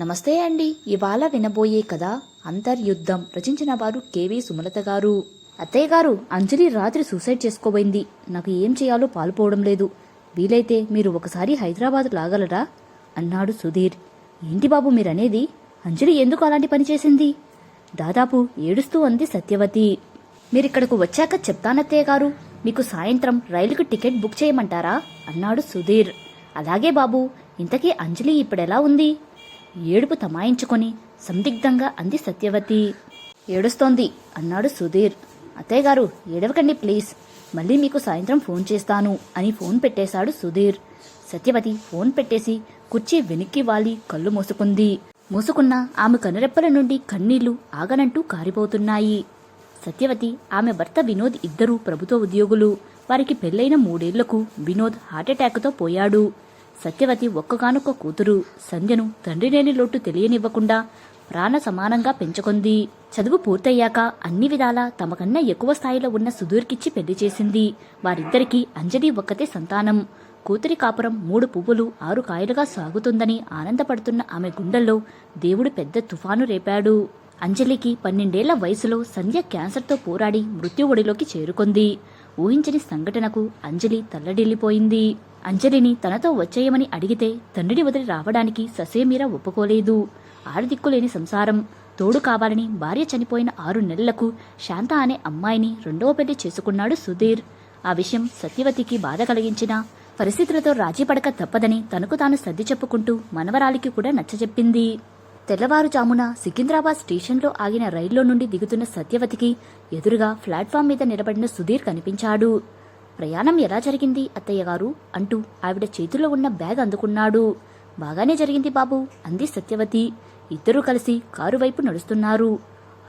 నమస్తే అండి ఇవాళ వినబోయే కథ అంతర్యుద్ధం రచించిన వారు కేవీ సుమలత గారు. అత్తయ్య గారు అంజలి రాత్రి సూసైడ్ చేసుకోబోయింది. నాకు ఏం చేయాలో పాలుపోవడం లేదు. వీలైతే మీరు ఒకసారి హైదరాబాద్ లాగలరా? అన్నాడు సుధీర్. ఏంటి బాబు మీరనేది? అంజలి ఎందుకు అలాంటి పని చేసింది? దాదాపు ఏడుస్తూ అంది సత్యవతి. మీరిక్కడకు వచ్చాక చెప్తానత్తయ్య గారు. మీకు సాయంత్రం రైలుకు టికెట్ బుక్ చేయమంటారా? అన్నాడు సుధీర్. అలాగే బాబు ఇంతకీ అంజలి ఇప్పుడెలా ఉంది? ఏడుపు తమాయించుకొని సందిగ్ధంగా అంది సత్యవతి. ఏడుస్తోంది అన్నాడు సుధీర్. అత్తయ్యగారు ఏడవకండి ప్లీజ్. మళ్ళీ మీకు సాయంత్రం ఫోన్ చేస్తాను అని ఫోన్ పెట్టేశాడు సుధీర్. సత్యవతి ఫోన్ పెట్టేసి కుర్చీ వెనక్కి వాలి కళ్ళు మూసుకుంది. మూసుకున్న ఆమె కనురెప్పల నుండి కన్నీళ్ళు ఆగనంటూ కారిపోతున్నాయి. సత్యవతి ఆమె భర్త వినోద్ ఇద్దరూ ప్రభుత్వ ఉద్యోగులు. వారికి పెళ్ళైన మూడేళ్ళకు వినోద్ హార్ట్అటాక్తో పోయాడు. సత్యవతి ఒక్కగానొక్క కూతురు. సంధ్యను తండ్రినేని లోటు తెలియనివ్వకుండా ప్రాణ సమానంగా పెంచుకుంది. చదువు పూర్తయ్యాక అన్ని విధాలా తమకన్నా ఎక్కువ స్థాయిలో ఉన్న సుధీర్కిచ్చి పెళ్ళి చేసింది. వారిద్దరికీ అంజలి ఒక్కతే సంతానం. కూతురి కాపురం మూడు పువ్వులు ఆరు కాయలుగా సాగుతుందని ఆనందపడుతున్న ఆమె గుండెల్లో దేవుడు పెద్ద తుఫాను రేపాడు. అంజలికి పన్నెండేళ్ళ వయసులో సంధ్య క్యాన్సర్తో పోరాడి మృత్యు ఒడిలోకి చేరుకుంది. ఊహించని సంఘటనకు అంజలి తల్లడిల్లిపోయింది. అంజలిని తనతో వచ్చేయమని అడిగితే తండ్రిని వదిలి రావడానికి ససేమీరా ఒప్పుకోలేదు. ఆరుదిక్కులేని సంసారం తోడు కావాలని భార్య చనిపోయిన ఆరు నెలలకు శాంత అనే అమ్మాయిని రెండవ పెళ్ళి చేసుకున్నాడు సుధీర్. ఆ విషయం సత్యవతికి బాధ కలిగించిన పరిస్థితులతో రాజీపడక తప్పదని తనకు తాను సర్ది చెప్పుకుంటూ మనవరాలికి కూడా నచ్చజెప్పింది తెల్లవారుజామున సికింద్రాబాద్ స్టేషన్లో ఆగిన రైల్లో నుండి దిగుతున్న సత్యవతికి ఎదురుగా ప్లాట్ఫామ్ మీద నిలబడిన సుధీర్ కనిపించాడు. ప్రయాణం ఎలా జరిగింది అత్తయ్య గారు? అంటూ ఆవిడ చేతిలో ఉన్న బ్యాగ్ అందుకున్నాడు. బాగానే జరిగింది బాబు అంది సత్యవతి. ఇద్దరూ కలిసి కారు వైపు నడుస్తున్నారు.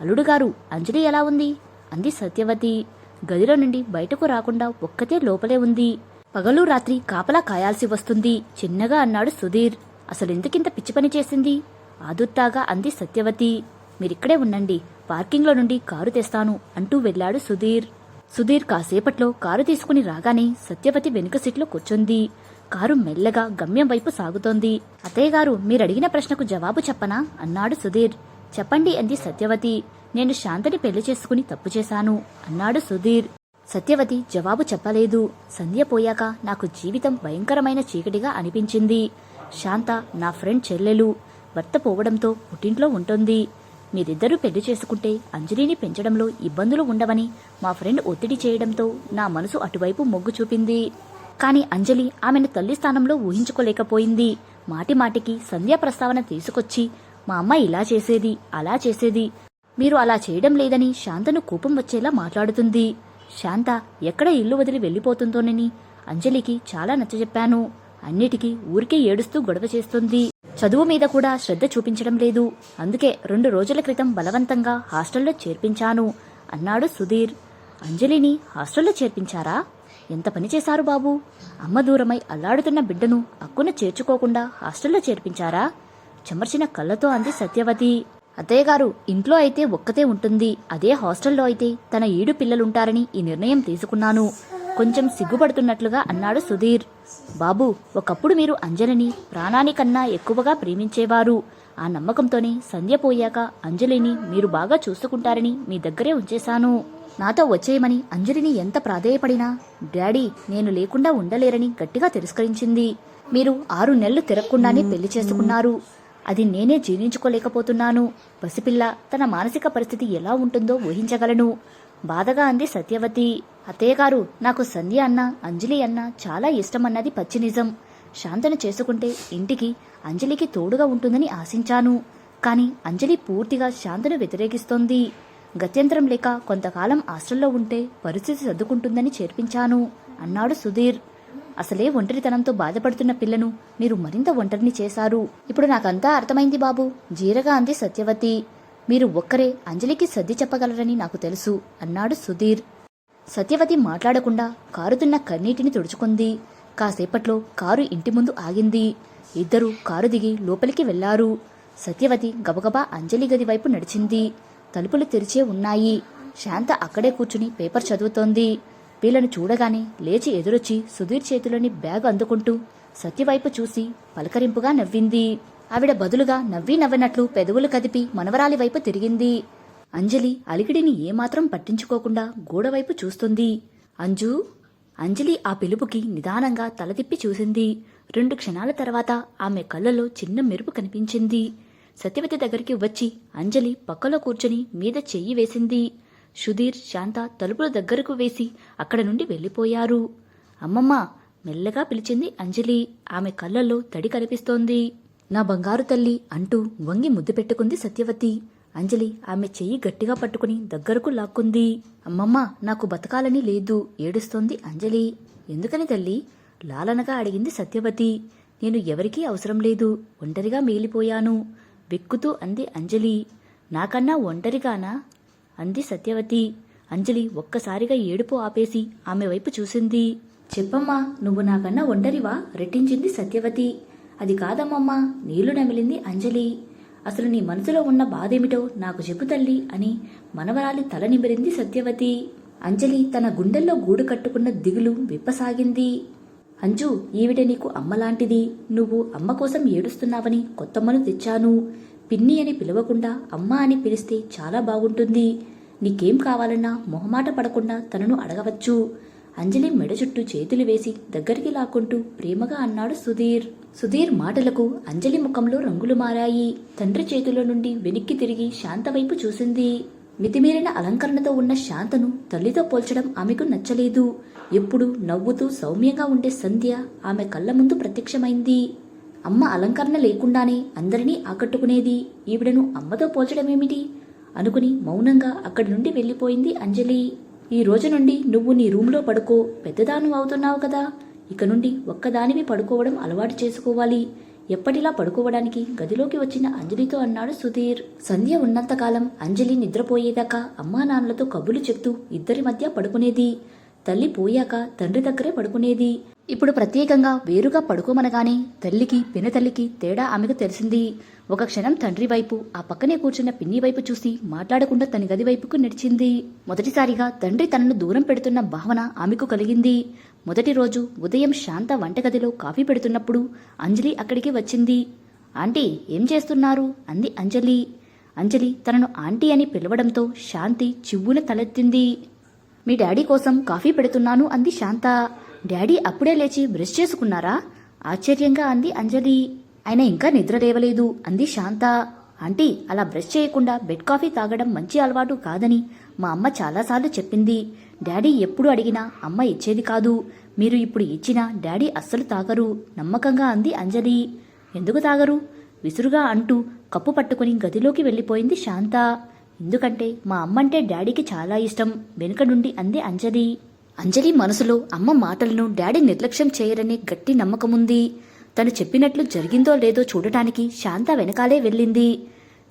అల్లుడుగారు అంజలి ఎలా ఉంది? అంది సత్యవతి. గదిలో నుండి బయటకు రాకుండా ఒక్కతే లోపలే ఉంది. పగలు రాత్రి కాపలా కాయాల్సి వస్తుంది చిన్నగా అన్నాడు సుధీర్. అసలెందుకింత పిచ్చి పని చేసింది? ఆదుర్తాగా అంది సత్యవతి. మీరిక్కడే ఉండండి పార్కింగ్లో నుండి కారు తెస్తాను అంటూ వెళ్ళాడు సుధీర్. సుధీర్ కాసేపట్లో కారు తీసుకుని రాగానే సత్యవతి వెనుక సీట్లో కూర్చుంది. కారు మెల్లగా గమ్యం వైపు సాగుతోంది. అత్తయ్యగారు మీరడిగిన ప్రశ్నకు జవాబు చెప్పనా? అన్నాడు సుధీర్. చెప్పండి అంది సత్యవతి. నేను శాంతని పెళ్ళి చేసుకుని తప్పు చేశాను అన్నాడు సుధీర్. సత్యవతి జవాబు చెప్పలేదు. సంధ్య పోయాక నాకు జీవితం భయంకరమైన చీకటిగా అనిపించింది. శాంత నా ఫ్రెండ్ చెల్లెలు. భర్త పోవడంతో పుట్టింట్లో ఉంటుంది. మీరిద్దరూ పెళ్ళి చేసుకుంటే అంజలిని పెంచడంలో ఇబ్బందులు ఉండవని మా ఫ్రెండ్ ఒత్తిడి చేయడంతో నా మనసు అటువైపు మొగ్గు చూపింది. కాని అంజలి ఆమెను తల్లి స్థానంలో ఊహించుకోలేకపోయింది. మాటి మాటికి సంధ్యా ప్రస్తావన తీసుకొచ్చి మా అమ్మ ఇలా చేసేది అలా చేసేది. మీరు అలా చేయడం లేదని శాంతను కోపం వచ్చేలా మాట్లాడుతుంది. శాంత ఎక్కడ ఇల్లు వదిలి వెళ్ళిపోతుందోనని అంజలికి చాలా నచ్చజెప్పాను. అన్నిటికీ ఊరికే ఏడుస్తూ గొడవ చేస్తుంది. చదువు మీద కూడా శ్రద్ధ చూపించడం లేదు. అందుకే రెండు రోజుల క్రితం బలవంతంగా హాస్టల్లో చేర్పించాను అన్నాడు సుధీర్. అంజలిని హాస్టల్లో చేర్పించారా? ఎంత పని చేశారు బాబు? అమ్మ దూరమై అల్లాడుతున్న బిడ్డను అక్కున చేర్చుకోకుండా హాస్టల్లో చేర్పించారా? చెమర్చిన కళ్ళతో అంది సత్యవతి. అత్తయ్యగారు ఇంట్లో అయితే ఒక్కతే ఉంటుంది. అదే హాస్టల్లో అయితే తన ఏడు పిల్లలుంటారని ఈ నిర్ణయం తీసుకున్నాను. కొంచెం సిగ్గుపడుతున్నట్లుగా అన్నాడు సుధీర్. బాబు ఒకప్పుడు మీరు అంజలిని ప్రాణానికన్నా ఎక్కువగా ప్రేమించేవారు. ఆ నమ్మకంతోనే సంధ్య పోయాక అంజలిని మీరు బాగా చూసుకుంటారని మీ దగ్గరే ఉంచేశాను. నాతో వచ్చేయమని అంజలిని ఎంత ప్రాధేయపడినా డాడీ నేను లేకుండా ఉండలేరని గట్టిగా తిరస్కరించింది. మీరు ఆరు నెలలు తిరగకుండానే పెళ్ళి చేసుకున్నారు. అది నేనే జీర్ణించుకోలేకపోతున్నాను. పసిపిల్ల తన మానసిక పరిస్థితి ఎలా ఉంటుందో ఊహించగలను. బాధగా అంది సత్యవతి. అత్తయ్య గారు నాకు సంధ్య అన్న అంజలి అన్న చాలా ఇష్టమన్నది పచ్చి నిజం. శాంతన చేసుకుంటే ఇంటికి అంజలికి తోడుగా ఉంటుందని ఆశించాను. కాని అంజలి పూర్తిగా శాంతను వ్యతిరేకిస్తోంది. గత్యంతరం లేక కొంతకాలం హాస్టల్లో ఉంటే పరిస్థితి సర్దుకుంటుందని చేర్పించాను అన్నాడు సుధీర్. అసలే ఒంటరితనంతో బాధపడుతున్న పిల్లను మీరు మరింత ఒంటరిని చేశారు. ఇప్పుడు నాకంతా అర్థమైంది బాబు. జీరగా అంది సత్యవతి. మీరు ఒక్కరే అంజలికి సర్ది చెప్పగలరని నాకు తెలుసు అన్నాడు సుధీర్. సత్యవతి మాట్లాడకుండా కారుతున్న కన్నీటిని తుడుచుకుంది. కాసేపట్లో కారు ఇంటి ముందు ఆగింది. ఇద్దరూ కారు దిగి లోపలికి వెళ్ళారు. సత్యవతి గబగబా అంజలి గది వైపు నడిచింది. తలుపులు తెరిచే ఉన్నాయి. శాంత అక్కడే కూర్చుని పేపర్ చదువుతోంది. వీళ్ళను చూడగానే లేచి ఎదురొచ్చి సుధీర్ చేతిలోని బ్యాగ్ అందుకుంటూ సత్యవైపు చూసి పలకరింపుగా నవ్వింది. ఆవిడ బదులుగా నవ్వి నవ్వినట్లు పెదవులు కదిపి మనవరాలి వైపు తిరిగింది. అంజలి అలికిడిని ఏమాత్రం పట్టించుకోకుండా గోడవైపు చూస్తుంది. అంజు అంజలి ఆ పిలుపుకి నిదానంగా తలదిప్పి చూసింది. రెండు క్షణాల తర్వాత ఆమె కళ్ళలో చిన్న మెరుపు కనిపించింది. సత్యవతి దగ్గరికి వచ్చి అంజలి పక్కలో కూర్చొని మీద చెయ్యి వేసింది. సుధీర్ శాంత తలుపుల దగ్గరకు వేసి అక్కడ నుండి వెళ్ళిపోయారు. అమ్మమ్మ మెల్లగా పిలిచింది అంజలి. ఆమె కళ్ళల్లో తడి కనిపిస్తోంది. నా బంగారు తల్లి అంటూ వంగి ముద్దు పెట్టుకుంది సత్యవతి. అంజలి ఆమె చెయ్యి గట్టిగా పట్టుకుని దగ్గరకు లాక్కుంది. అమ్మమ్మ నాకు బతకాలని లేదు ఏడుస్తోంది అంజలి. ఎందుకని తల్లి? లాలనగా అడిగింది సత్యవతి. నేను ఎవరికీ అవసరం లేదు ఒంటరిగా మేలిపోయాను వెక్కుతూ అంది అంజలి. నాకన్నా ఒంటరిగానా? అంది సత్యవతి. అంజలి ఒక్కసారిగా ఏడుపు ఆపేసి ఆమె వైపు చూసింది. చెప్పమ్మా నువ్వు నాకన్నా ఒంటరివా? రెట్టించింది సత్యవతి. అది కాదమ్మమ్మా నీళ్ళు నమిలింది అంజలి. అసలు నీ మనసులో ఉన్న బాధేమిటో నాకు చెప్పు తల్లి అని మనవరాలి తల నిమిరింది సత్యవతి. అంజలి తన గుండెల్లో గూడు కట్టుకున్న దిగులు విప్పసాగింది. అంజు ఈవిడ నీకు అమ్మలాంటిది నువ్వు అమ్మ కోసం ఏడుస్తున్నావని కొత్తమ్మను తెచ్చాను. పిన్ని అని పిలవకుండా అమ్మ అని పిలిస్తే చాలా బాగుంటుంది. నీకేం కావాలన్నా మొహమాట పడకుండా తనను అడగవచ్చు. అంజలి మెడ చుట్టూ చేతులు వేసి దగ్గరికి లాక్కుంటూ ప్రేమగా అన్నాడు సుధీర్. సుధీర్ మాటలకు అంజలి ముఖంలో రంగులు మారాయి. తండ్రి చేతిలో నుండి వెనక్కి తిరిగి శాంత వైపు చూసింది. మితిమీరిన అలంకరణతో ఉన్న శాంతను తల్లితో పోల్చడం ఆమెకు నచ్చలేదు. ఎప్పుడు నవ్వుతూ సౌమ్యంగా ఉండే సంధ్య ఆమె కళ్ళ ముందు ప్రత్యక్షమైంది. అమ్మ అలంకరణ లేకుండానే అందరినీ ఆకట్టుకునేది. ఈవిడను అమ్మతో పోల్చడమేమిటి? అనుకుని మౌనంగా అక్కడి నుండి వెళ్ళిపోయింది అంజలి. ఈ రోజు నుండి నువ్వు నీ రూంలో పడుకో పెద్దదాను అవుతున్నావు కదా. ఇక నుండి ఒక్కదానివి పడుకోవడం అలవాటు చేసుకోవాలి. ఎప్పటిలా పడుకోవడానికి గదిలోకి వచ్చిన అంజలితో అన్నాడు సుధీర్. సంధ్య ఉన్నంతకాలం అంజలి నిద్రపోయేదాకా అమ్మా నాన్నలతో కబులు చెప్తూ ఇద్దరి మధ్య పడుకునేది. తల్లి పోయాక తండ్రి దగ్గరే పడుకునేది. ఇప్పుడు ప్రత్యేకంగా వేరుగా పడుకోమనగానే తల్లికి పినతల్లికి తేడా ఆమెకు తెలిసింది. ఒక క్షణం తండ్రి వైపు ఆ పక్కనే కూర్చున్న పిన్ని వైపు చూసి మాట్లాడకుండా తన గది వైపుకు నడిచింది. మొదటిసారిగా తండ్రి తనను దూరం పెడుతున్న భావన ఆమెకు కలిగింది. మొదటి రోజు ఉదయం శాంత వంటగదిలో కాఫీ పెడుతున్నప్పుడు అంజలి అక్కడికి వచ్చింది. ఆంటీ ఏం చేస్తున్నారు? అంది అంజలి. అంజలి తనను ఆంటీ అని పిలవడంతో శాంతి చివ్వున తలెత్తింది. మీ డాడీ కోసం కాఫీ పెడుతున్నాను అంది శాంత. డాడీ అప్పుడే లేచి బ్రష్ చేసుకున్నారా? ఆశ్చర్యంగా అంది అంజలి. ఆయన ఇంకా నిద్ర లేవలేదు అంది శాంత. ఆంటీ అలా బ్రష్ చేయకుండా బెడ్ కాఫీ తాగడం మంచి అలవాటు కాదని మా అమ్మ చాలాసార్లు చెప్పింది. డాడీ ఎప్పుడు అడిగినా అమ్మ ఇచ్చేది కాదు. మీరు ఇప్పుడు ఇచ్చినా డాడీ అస్సలు తాగరు నమ్మకంగా అంది అంజలి. ఎందుకు తాగరు? విసురుగా అంటూ కప్పు పట్టుకుని గదిలోకి వెళ్ళిపోయింది శాంత. ఎందుకంటే మా అమ్మంటే డాడీకి చాలా ఇష్టం వెనుక నుండి అంది అంజలి. అంజలి మనసులో అమ్మ మాటలను డాడీ నిర్లక్ష్యం చేయరని గట్టి నమ్మకముంది. తను చెప్పినట్లు జరిగిందో లేదో చూడటానికి శాంత వెనకాలే వెళ్ళింది.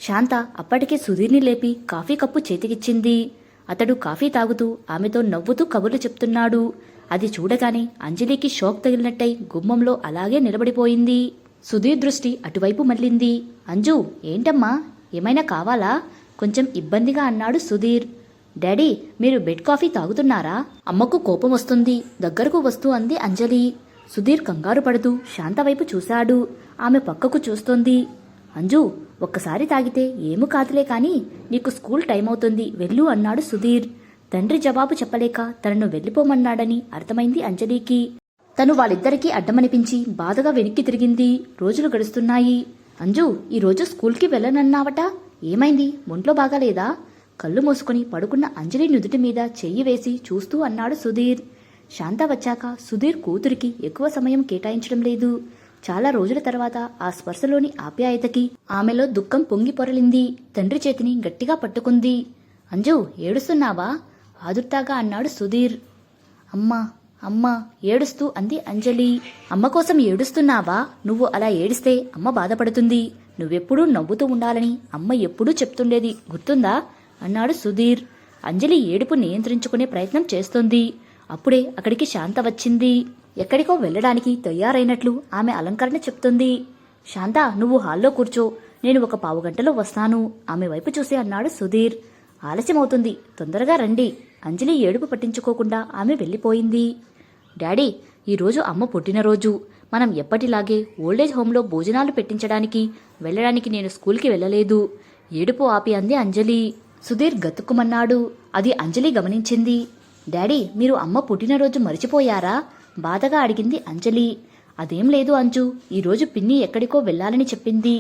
శాంత అప్పటికే సుధీర్ని లేపి కాఫీ కప్పు చేతికిచ్చింది. అతడు కాఫీ తాగుతూ ఆమెతో నవ్వుతూ కబుర్లు చెప్తున్నాడు. అది చూడగానే అంజలికి షాక్ తగిలినట్టయి గుమ్మంలో అలాగే నిలబడిపోయింది. సుధీర్ దృష్టి అటువైపు మళ్ళింది. అంజు ఏంటమ్మా? ఏమైనా కావాలా? కొంచెం ఇబ్బందిగా అన్నాడు సుధీర్. డాడీ మీరు బెడ్ కాఫీ తాగుతున్నారా? అమ్మకు కోపం వస్తుంది. దగ్గరకు వస్తూ అంది అంజలి. సుధీర్ కంగారు పడుతూ శాంత వైపు చూశాడు. ఆమె పక్కకు చూస్తోంది. అంజు ఒక్కసారి తాగితే ఏము కాదులే కాని నీకు స్కూల్ టైం అవుతుంది వెళ్ళు అన్నాడు సుధీర్. తండ్రి జవాబు చెప్పలేక తనను వెళ్ళిపోమన్నాడని అర్థమైంది అంజలికి. తను వాళ్ళిద్దరికీ అడ్డమనిపించి బాధగా వెనక్కి తిరిగింది. రోజులు గడుస్తున్నాయి. అంజు ఈ రోజు స్కూల్కి వెళ్ళనన్నావట? ఏమైంది? ఒంట్లో బాగాలేదా? కళ్ళు మూసుకుని పడుకున్న అంజలి నుదుటి మీద చెయ్యి వేసి చూస్తూ అన్నాడు సుధీర్. శాంత వచ్చాక సుధీర్ కూతురికి ఎక్కువ సమయం కేటాయించడం లేదు. చాలా రోజుల తర్వాత ఆ స్పర్శలోని ఆప్యాయతకి ఆమెలో దుఃఖం పొంగి పొరలింది. తండ్రి చేతిని గట్టిగా పట్టుకుంది. అంజు ఏడుస్తున్నావా? ఆదుర్తాగా అన్నాడు సుధీర్. అమ్మా అమ్మా ఏడుస్తూ అంది అంజలి. అమ్మ కోసం ఏడుస్తున్నావా? నువ్వు అలా ఏడిస్తే అమ్మ బాధపడుతుంది. నువ్వెప్పుడూ నవ్వుతూ ఉండాలని అమ్మ ఎప్పుడూ చెప్తుండేది. గుర్తుందా? అన్నాడు సుధీర్. అంజలి ఏడుపు నియంత్రించుకునే ప్రయత్నం చేస్తోంది. అప్పుడే అక్కడికి శాంత వచ్చింది. ఎక్కడికో వెళ్ళడానికి తయారైనట్లు ఆమె అలంకరణ చెప్తుంది. శాంత నువ్వు హాల్లో కూర్చో. నేను ఒక పావు గంటలో వస్తాను. ఆమె వైపు చూసి అన్నాడు సుధీర్. ఆలస్యమవుతుంది. తొందరగా రండి. అంజలి ఏడుపు పట్టించుకోకుండా ఆమె వెళ్ళిపోయింది. డాడీ ఈరోజు అమ్మ పుట్టినరోజు. మనం ఎప్పటిలాగే ఓల్డేజ్ హోంలో భోజనాలు పెట్టించడానికి వెళ్ళడానికి నేను స్కూల్కి వెళ్ళలేదు. ఏడుపు ఆపి అంది అంజలి. సుధీర్ గతుక్కుమన్నాడు. అది అంజలి గమనించింది. డాడీ మీరు అమ్మ పుట్టినరోజు మర్చిపోయారా? బాధగా అడిగింది అంజలి. అదేం లేదు అంజు ఈరోజు పిన్ని ఎక్కడికో వెళ్ళాలని చెప్పింది.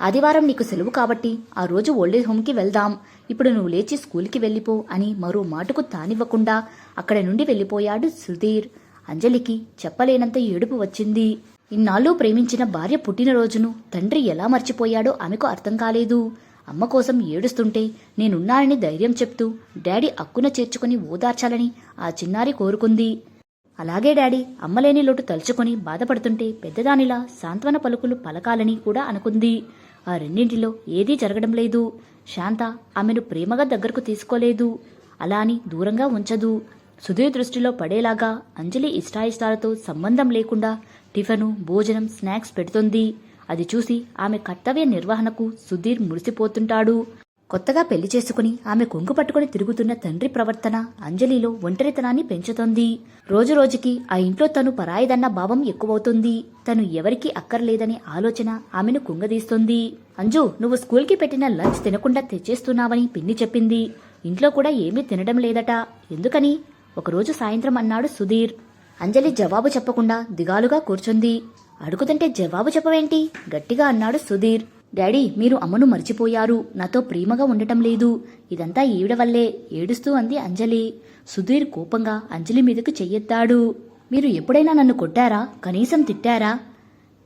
ఆదివారం నీకు సెలవు కాబట్టి ఆ రోజు ఓల్డేజ్ హోమ్కి వెళ్దాం. ఇప్పుడు నువ్వు లేచి స్కూల్కి వెళ్ళిపో అని మరో మాటకు తానివ్వకుండా అక్కడ నుండి వెళ్ళిపోయాడు సుధీర్. అంజలికి చెప్పలేనంత ఏడుపు వచ్చింది. ఇన్నాళ్ళు ప్రేమించిన భార్య పుట్టినరోజును తండ్రి ఎలా మర్చిపోయాడో ఆమెకు అర్థం కాలేదు. అమ్మ కోసం ఏడుస్తుంటే నేనున్నానని ధైర్యం చెప్తూ డాడీ అక్కున చేర్చుకుని ఓదార్చాలని ఆ చిన్నారి కోరుకుంది. అలాగే డాడీ అమ్మలేని లోటు తలుచుకొని బాధపడుతుంటే పెద్దదానిలా సాంత్వన పలుకులు పలకాలని కూడా అనుకుంది. ఆ రెండింటిలో ఏదీ జరగడం లేదు. శాంత ఆమెను ప్రేమగా దగ్గరకు తీసుకోలేదు. అలా అని దూరంగా ఉంచదు. సుధీర్ దృష్టిలో పడేలాగా అంజలి ఇష్టాయిష్టాలతో సంబంధం లేకుండా టిఫను భోజనం స్నాక్స్ పెడుతుంది. అది చూసి ఆమె కర్తవ్య నిర్వహణకు సుధీర్ మురిసిపోతుంటాడు. కొత్తగా పెళ్ళి చేసుకుని ఆమె కొంగు పట్టుకుని తిరుగుతున్న తండ్రి ప్రవర్తన అంజలిలో ఒంటరితనాన్ని పెంచుతోంది. రోజురోజుకి ఆ ఇంట్లో తను పరాయిదన్న భావం ఎక్కువవుతుంది. తను ఎవరికీ అక్కర్లేదనే ఆలోచన ఆమెను కుంగదీస్తుంది. అంజు నువ్వు స్కూల్కి పెట్టిన లంచ్ తినకుండా తెచ్చేస్తున్నావని పిన్ని చెప్పింది. ఇంట్లో కూడా ఏమీ తినడం లేదట. ఎందుకని? ఒకరోజు సాయంత్రం అన్నాడు సుధీర్. అంజలి జవాబు చెప్పకుండా దిగాలుగా కూర్చుంది. అడుగుతుంటే జవాబు చెప్పవేంటి? గట్టిగా అన్నాడు సుధీర్. డాడీ మీరు అమ్మను మర్చిపోయారు. నాతో ప్రేమగా ఉండటం లేదు. ఇదంతా ఈవిడ వల్లే ఏడుస్తూ అంది అంజలి. సుధీర్ కోపంగా అంజలి మీదకు చెయ్యెత్తాడు. మీరు ఎప్పుడైనా నన్ను కొట్టారా? కనీసం తిట్టారా?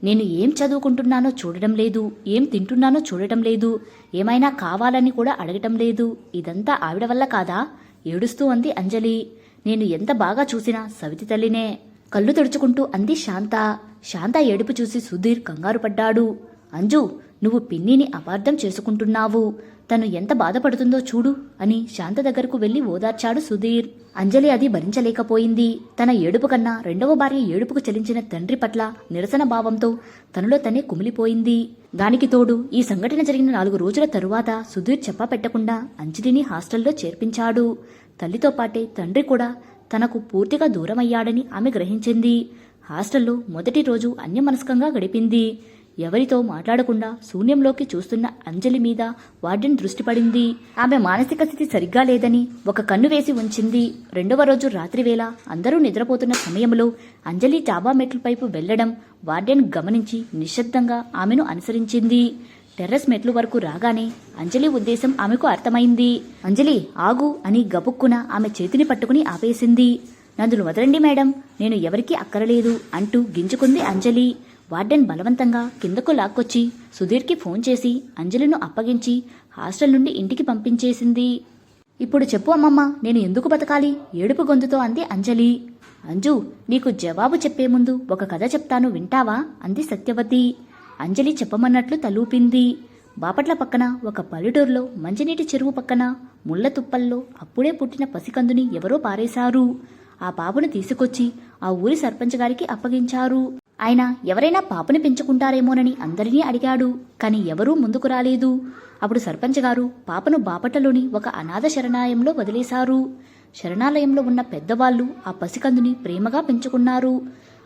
నేను ఏం చదువుకుంటున్నానో చూడటం లేదు. ఏం తింటున్నానో చూడటం లేదు. ఏమైనా కావాలని కూడా అడగటం లేదు. ఇదంతా ఆవిడ వల్ల కాదా? ఏడుస్తూ అంది అంజలి. నేను ఎంత బాగా చూసినా సవితి తల్లినే. కళ్ళు తుడుచుకుంటూ అంది శాంత. శాంత ఏడుపు చూసి సుధీర్ కంగారు పడ్డాడు. అంజు నువ్వు పిన్నిని అపార్థం చేసుకుంటున్నావు. తను ఎంత బాధపడుతుందో చూడు అని శాంత దగ్గరకు వెళ్ళి ఓదార్చాడు సుధీర్. అంజలి అది భరించలేకపోయింది. తన ఏడుపు కన్నా రెండవ భార్య ఏడుపుకు చెలించిన తండ్రి పట్ల నిరసన భావంతో తనలో తనే కుమిలిపోయింది. దానికి తోడు ఈ సంఘటన జరిగిన నాలుగు రోజుల తరువాత సుధీర్ చెప్పా పెట్టకుండా అంజలిని హాస్టల్లో చేర్పించాడు. తల్లితో పాటే తండ్రి కూడా తనకు పూర్తిగా దూరమయ్యాడని ఆమె గ్రహించింది. హాస్టల్లో మొదటి రోజు అన్యమనస్కంగా గడిపింది. ఎవరితో మాట్లాడకుండా శూన్యంలోకి చూస్తున్న అంజలి మీద వార్డెన్ దృష్టి పడింది. ఆమె మానసిక స్థితి సరిగ్గా లేదని ఒక కన్ను వేసి ఉంచింది. రెండవ రోజు రాత్రివేళ అందరూ నిద్రపోతున్న సమయంలో అంజలి డాబా మెట్ల వైపు వెళ్ళడం వార్డెన్ గమనించి నిశ్శబ్దంగా ఆమెను అనుసరించింది. టెర్రస్ మెట్లు వరకు రాగానే అంజలి ఉద్దేశం ఆమెకు అర్థమైంది. అంజలి ఆగు అని గబుక్కున ఆమె చేతిని పట్టుకుని ఆపేసింది. నన్ను వదలండి మేడం. నేను ఎవరికీ అక్కరలేదు అంటూ గింజుకుంది అంజలి. వార్డెన్ బలవంతంగా కిందకు లాక్కొచ్చి సుధీర్కి ఫోన్ చేసి అంజలిను అప్పగించి హాస్టల్ నుండి ఇంటికి పంపించేసింది. ఇప్పుడు చెప్పు అమ్మమ్మ నేను ఎందుకు బతకాలి? ఏడుపు గొంతుతో అంది అంజలి. అంజు నీకు జవాబు చెప్పే ముందు ఒక కథ చెప్తాను వింటావా? అంది సత్యవతి. అంజలి చెప్పమన్నట్లు తలూపింది. బాపట్ల పక్కన ఒక పల్లెటూరులో మంచినీటి చెరువు పక్కన ముళ్ళ తుప్పల్లో అప్పుడే పుట్టిన పసికందుని ఎవరో పారేశారు. ఆ పాపను తీసుకొచ్చి ఆ ఊరి సర్పంచ్ గారికి అప్పగించారు. ఆయన ఎవరైనా పాపని పెంచుకుంటారేమోనని అందరినీ అడిగాడు. కాని ఎవరూ ముందుకు రాలేదు. అప్పుడు సర్పంచ్ గారు పాపను బాపట్లలోని ఒక అనాథ శరణాలయంలో వదిలేశారు. శరణాలయంలో ఉన్న పెద్దవాళ్ళు ఆ పసికందుని ప్రేమగా పెంచుకున్నారు.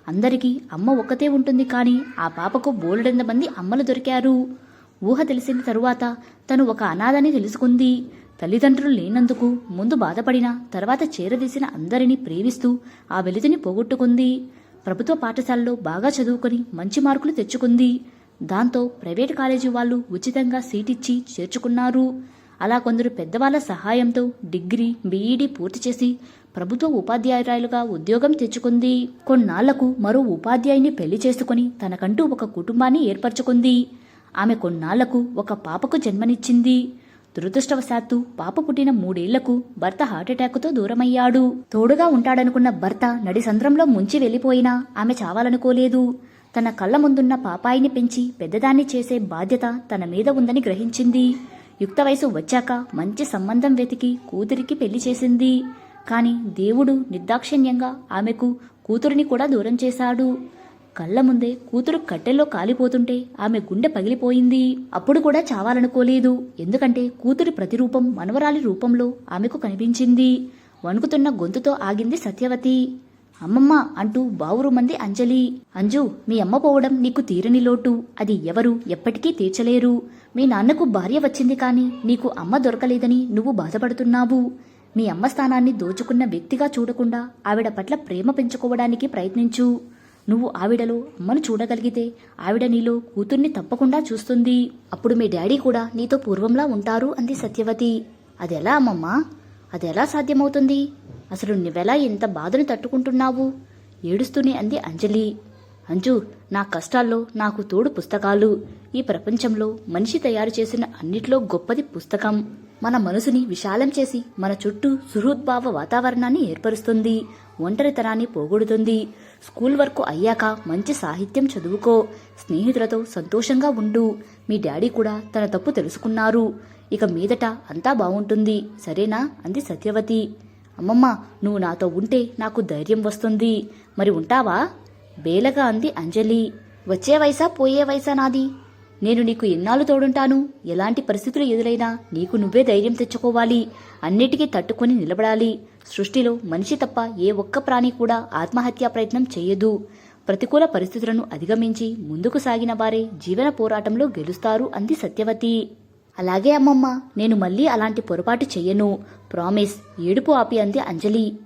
అందరికీ అమ్మ ఒక్కతే ఉంటుంది కానీ ఆ పాపకు బోలెడంత మంది అమ్మలు దొరికారు. ఊహ తెలిసిన తరువాత తను ఒక అనాథని తెలుసుకుంది. తల్లిదండ్రులు లేనందుకు ముందు బాధపడిన తర్వాత చేరదీసిన అందరినీ ప్రేమిస్తూ ఆ వెలితిని పోగొట్టుకుంది. ప్రభుత్వ పాఠశాలలో బాగా చదువుకొని మంచి మార్కులు తెచ్చుకుంది. దాంతో ప్రైవేట్ కాలేజీ వాళ్ళు ఉచితంగా సీటిచ్చి చేర్చుకున్నారు. అలా కొందరు పెద్దవాళ్ళ సహాయంతో డిగ్రీ బీఈడీ పూర్తి చేసి ప్రభుత్వ ఉపాధ్యాయురాలుగా ఉద్యోగం తెచ్చుకుంది. కొన్నాళ్ళకు మరో ఉపాధ్యాయుని పెళ్ళి చేసుకుని తనకంటూ ఒక కుటుంబాన్ని ఏర్పరచుకుంది. ఆమె కొన్నాళ్ళకు ఒక పాపకు జన్మనిచ్చింది. దురదృష్టవశాత్తు పాప పుట్టిన మూడేళ్ళకు భర్త హార్ట్అటాక్తో దూరమయ్యాడు. తోడుగా ఉంటాడనుకున్న భర్త నడిసంద్రంలో ముంచి వెళ్ళిపోయినా ఆమె చావాలనుకోలేదు. తన కళ్ళ ముందున్న పాపాయిని పెంచి పెద్దదాన్ని చేసే బాధ్యత తన మీద ఉందని గ్రహించింది. యుక్త వయసు వచ్చాక మంచి సంబంధం వెతికి కూతురికి పెళ్ళి చేసింది. కాని దేవుడు నిర్దాక్షిణ్యంగా ఆమెకు కూతురిని కూడా దూరం చేశాడు. కళ్ళ ముందే కూతురు కట్టెల్లో కాలిపోతుంటే ఆమె గుండె పగిలిపోయింది. అప్పుడు కూడా చావాలనుకోలేదు. ఎందుకంటే కూతురి ప్రతిరూపం మనవరాలి రూపంలో ఆమెకు కనిపించింది. వణుకుతున్న గొంతుతో ఆగింది సత్యవతి. అమ్మమ్మ అంటూ బావురుమంది అంజలి. అంజు మీ అమ్మ పోవడం నీకు తీరని లోటు. అది ఎవరు ఎప్పటికీ తీర్చలేరు. మీ నాన్నకు భార్య వచ్చింది కానీ నీకు అమ్మ దొరకలేదని నువ్వు బాధపడుతున్నావు. మీ అమ్మ స్థానాన్ని దోచుకున్న వ్యక్తిగా చూడకుండా ఆవిడ పట్ల ప్రేమ పెంచుకోవడానికి ప్రయత్నించు. నువ్వు ఆవిడలో అమ్మను చూడగలిగితే ఆవిడ నీలో కూతుర్ని తప్పకుండా చూస్తుంది. అప్పుడు మీ డాడీ కూడా నీతో పూర్వంలా ఉంటారు అంది సత్యవతి. అదెలా అమ్మమ్మా? అదెలా సాధ్యమవుతుంది? అసలు నువ్వెలా ఇంత బాధను తట్టుకుంటున్నావు? ఏడుస్తూనే అంది అంజలి. అంజు నా కష్టాల్లో నాకు తోడు పుస్తకాలు. ఈ ప్రపంచంలో మనిషి తయారు చేసిన అన్నిట్లో గొప్పది పుస్తకం. మన మనసుని విశాలం చేసి మన చుట్టూ సుహృద్భావ వాతావరణాన్ని ఏర్పరుస్తుంది. ఒంటరితనాన్ని పోగొడుతుంది. స్కూల్ వరకు అయ్యాక మంచి సాహిత్యం చదువుకో. స్నేహితులతో సంతోషంగా ఉండు. మీ డాడీ కూడా తన తప్పు తెలుసుకున్నారు. ఇక మీదట అంతా బాగుంటుంది సరేనా? అంది సత్యవతి. అమ్మమ్మ నువ్వు నాతో ఉంటే నాకు ధైర్యం వస్తుంది. మరి ఉంటావా? బేలగా అంది అంజలి. వచ్చే వయసా పోయే వయసా నాది? నేను నీకు ఎన్నాళ్ళు తోడుంటాను? ఎలాంటి పరిస్థితులు ఎదురైనా నీకు నువ్వే ధైర్యం తెచ్చుకోవాలి. అన్నిటికీ తట్టుకొని నిలబడాలి. సృష్టిలో మనిషి తప్ప ఏ ఒక్క ప్రాణి కూడా ఆత్మహత్యా ప్రయత్నం చేయదు. ప్రతికూల పరిస్థితులను అధిగమించి ముందుకు సాగిన వారే జీవన పోరాటంలో గెలుస్తారు అంది సత్యవతి. అలాగే అమ్మమ్మ నేను మళ్ళీ అలాంటి పొరపాటు చెయ్యను. ప్రామిస్ ఏడుపు ఆపి అంది అంజలి.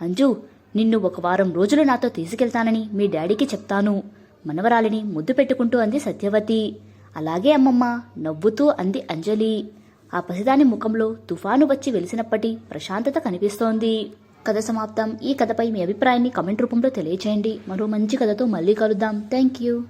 అంజు నిన్ను ఒక వారం రోజులు నాతో తీసుకెళ్తానని మీ డాడీకి చెప్తాను. మనవరాలిని ముద్దు పెట్టుకుంటూ అంది సత్యవతి. అలాగే అమ్మమ్మ నవ్వుతూ అంది అంజలి. ఆ పసిదాని ముఖంలో తుఫాను వచ్చి వెలిసినప్పటి ప్రశాంతత కనిపిస్తోంది. కథ సమాప్తం. ఈ కథపై మీ అభిప్రాయాన్ని కమెంట్ రూపంలో తెలియచేయండి. మరో మంచి కథతో మళ్ళీ కలుద్దాం. Thank you.